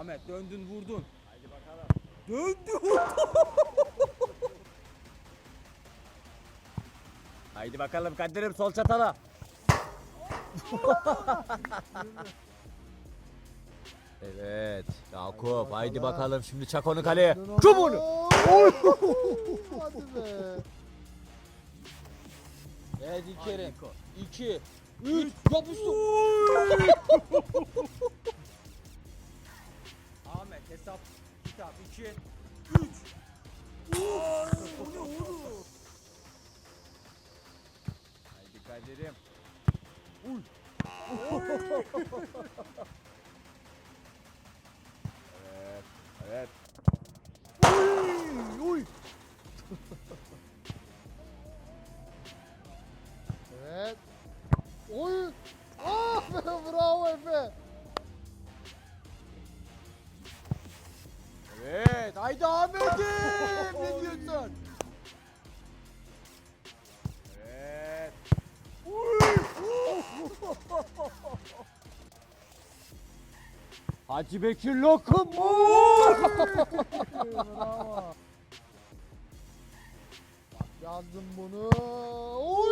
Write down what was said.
Ahmet döndün vurdun. Haydi bakalım. Döndü vurdun. Haydi bakalım Kadir'im sol çatala. evet Yakup haydi bakalım. bakalım şimdi çak onu kaleye. Dön Çum onu. Oy! Hadi be. Evet İlker'im. Niko. 2 3 yapıştı. Ahmet hesap kitap 2 3 Haydi Kadir'im. Evet. Evet. Uy, uy. evet. Oy. Ah be bravo Efe. Evet. Haydi Ahmet'im. ne diyorsun? Evet. Hacı Bekir lokum. bravo. Yazdım bunu. Oy.